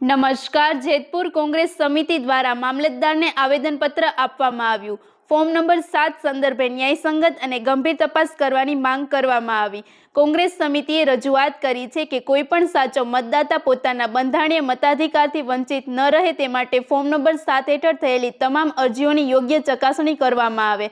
નમસ્કાર, જેતપુર કોંગ્રેસ સમિતિ દ્વારા મામલતદારને આવેદનપત્ર આપવામાં આવ્યું. ફોર્મ નંબર સાત, સંદર્ભે ન્યાયસંગત અને ગંભીર તપાસ કરવાની માંગ કરવામાં આવી. કોંગ્રેસ સમિતિએ રજૂઆત કરી છે કે કોઈ પણ સાચો મતદાતા પોતાના બંધારણીય મતાધિકારથી વંચિત ન રહે તે માટે ફોર્મ નંબર સાત હેઠળ થયેલી તમામ અરજીઓની યોગ્ય ચકાસણી કરવામાં આવે.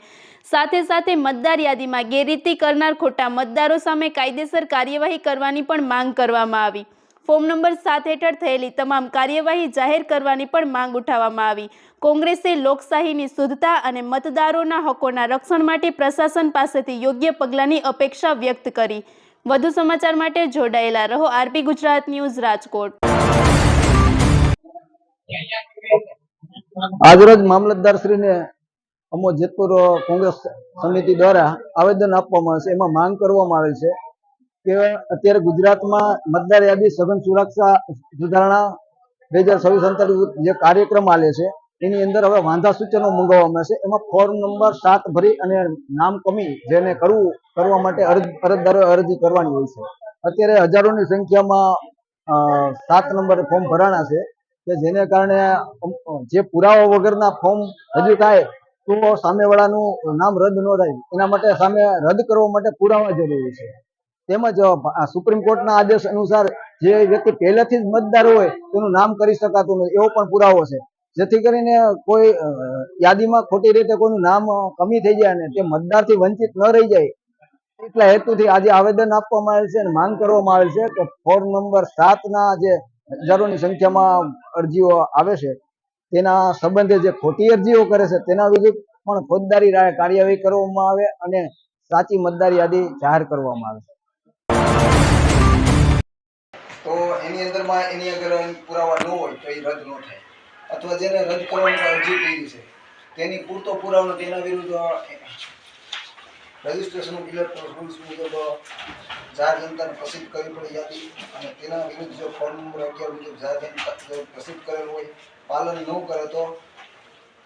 સાથે સાથે મતદાર યાદીમાં ગેરરીતિ કરનાર ખોટા મતદારો સામે કાયદેસર કાર્યવાહી કરવાની પણ માંગ કરવામાં આવી. ફોર્મ નંબર સાત હેઠળ થયેલી તમામ કાર્યવાહી જાહેર કરવાની પણ માંગ ઉઠાવવામાં આવી. કોંગ્રેસે લોકશાહીની શુદ્ધતા અને મતદારોના હકોના રક્ષણ માટે પ્રશાસન પાસેથી યોગ્ય પગલાંની અપેક્ષા વ્યક્ત કરી. વધુ સમાચાર માટે જોડાયેલા રહો આરપી ગુજરાત ન્યૂઝ રાજકોટ. આજરોજ મામલતદારશ્રીને અમો જેતપુર કોંગ્રેસ સમિતિ દ્વારા આવેદન આપવામાં આવે છે. એમાં માંગ કરવામાં આવે છે કે અત્યારે ગુજરાતમાં મતદાર યાદી સઘન સુરક્ષા સુધારણા બે હજાર છવ્વીસ અંતર્ગત જે કાર્યક્રમ આલે છે, એની અંદર હવે વાંધા સૂચનો મંગાવવામાં આવશે. એમાં ફોર્મ નંબર સાત ભરી અને નામ કમી જેને કરવું, કરવા માટે અરજદારો અરજી કરવાની હોય છે. અત્યારે હજારોની સંખ્યામાં સાત નંબર ફોર્મ ભરાણા છે કે જેને કારણે જે પુરાવા વગરના ફોર્મ હજુ થાય તો સામેવાળાનું નામ રદ ન થાય. એના માટે સામે રદ કરવા માટે પુરાવા જરૂરી છે. તેમજ સુપ્રીમ કોર્ટના આદેશ અનુસાર જે વ્યક્તિ પહેલેથી જ મતદાર હોય, તેનું નામ કરી શકાતું નથી. એવો પણ પુરાવો છે. જેથી કરીને કોઈ યાદીમાં ખોટી રીતે કોઈનું નામ કમી થઈ જાય અને તે મતદારથી વંચિત ન રહી જાય, એટલા હેતુથી આજે આવેદન આપવામાં આવેલ છે અને માંગ કરવામાં આવેલ છે કે ફોર્મ નંબર સાતના જે હજારોની સંખ્યામાં અરજીઓ આવે છે તેના સંબંધે જે ખોટી અરજીઓ કરે છે, તેના વિરુદ્ધ પણ ફોજદારી કાર્યવાહી કરવામાં આવે અને સાચી મતદાર યાદી જાહેર કરવામાં આવે. તો એની અંદરમાં એની અગર પુરાવા ન હોય તો એ રદ ન થાય. અથવા જેને રદ કરવાની અરજી કરી છે, તેની પૂરતો પુરાવો તેના વિરુદ્ધ રજિસ્ટ્રેશન ઇલેક્ટ્રોલ રૂલ્સ મુજબ જાહેર જનતાને પ્રસિદ્ધ કરવી પડે યાદી અને તેના વિરુદ્ધ જો ફોર્મ નંબર અગિયાર મુજબ જાહેર જનતા પ્રસિદ્ધ કરેલ હોય, પાલન ન કરે તો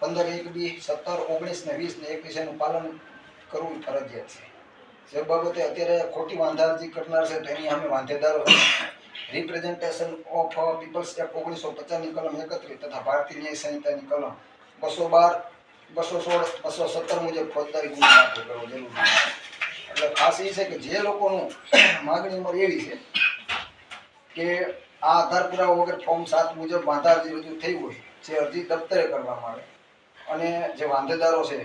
પંદર એક બી સત્તર ઓગણીસ ને વીસ ને એકવીસ એનું પાલન કરવું ફરજિયાત છે. જે બાબતે અત્યારે ખોટી વાંધાજી કરનાર છે, તેની અમે વાંધેદારો રિપ્રેઝેન્ટેશન ઓફ પીપલ્સ એક્ટ ઓગણીસો પચાસની કલમ એકત્રીસ તથા ભારતીય ન્યાય સંહિતાની કલમ બસો બાર બસો સોળ, બસો સત્તર મુજબ ફોજદારી ગુનો દાખલ કરવો જરૂરી એટલે ખાસ એ છે કે જે લોકોનું માગણી ઉંમર એવી છે કે આ આધાર પુરાવા વગર ફોર્મ સાત મુજબ વાંધા અરજી રજૂ થઈ હોય, જે અરજી દફતરે કરવામાં આવે. અને જે વાંધેદારો છે,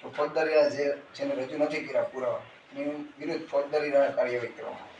તો ફોજદારી જે જેને રજૂ નથી કર્યા પુરાવા, એની વિરુદ્ધ ફોજદારી કાર્યવાહી કરવામાં આવે.